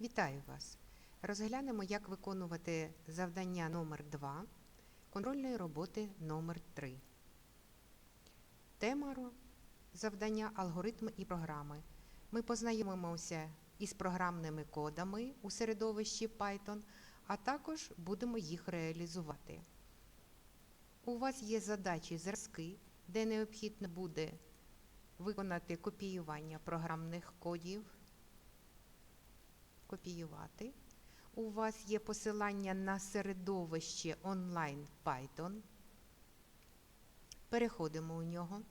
Вітаю вас! Розглянемо, як виконувати завдання номер 2 контрольної роботи номер 3 Тема завдання алгоритми і програми. Ми познайомимося із програмними кодами у середовищі Python, а також будемо їх реалізувати. У вас є задачі зразки, де необхідно буде виконати копіювання програмних кодів копіювати. У вас є посилання на середовище онлайн Python. Переходимо у нього.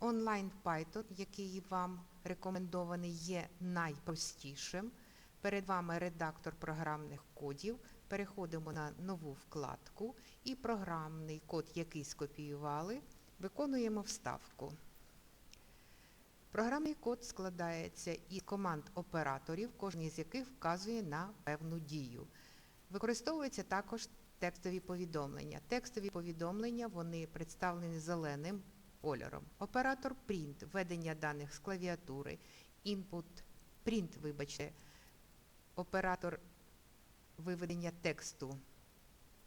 Онлайн Python, який вам рекомендований, є найпростішим. Перед вами редактор програмних кодів. Переходимо на нову вкладку і програмний код, який скопіювали, виконуємо вставку. Програмний код складається із команд операторів, кожен з яких вказує на певну дію. Використовуються також текстові повідомлення. Текстові повідомлення вони представлені зеленим кольором. Оператор print – введення даних з клавіатури, input print, вибачте, оператор виведення тексту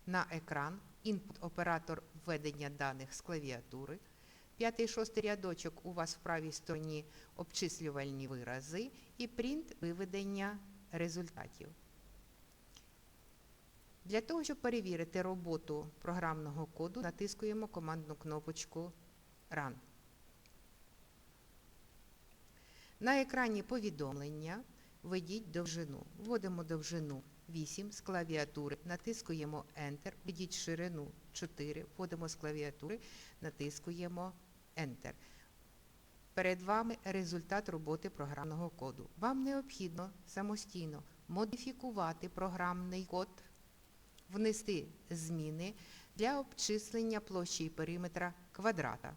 на екран, input оператор введення даних з клавіатури. П'ятий і шостий рядочок у вас в правій стороні обчислювальні вирази і принт виведення результатів. Для того, щоб перевірити роботу програмного коду, натискуємо командну кнопочку Run. На екрані повідомлення введіть довжину. Вводимо довжину 8 з клавіатури, натискуємо Enter, введіть ширину 4, вводимо з клавіатури, натискуємо Enter. Перед вами результат роботи програмного коду. Вам необхідно самостійно модифікувати програмний код, внести зміни для обчислення площі і периметра квадрата.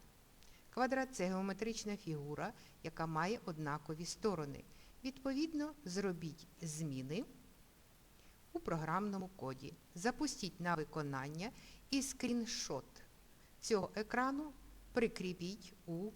Квадрат це геометрична фігура, яка має однакові сторони. Відповідно, зробіть зміни у програмному коді. Запустіть на виконання і скріншот цього екрану прикріпіть у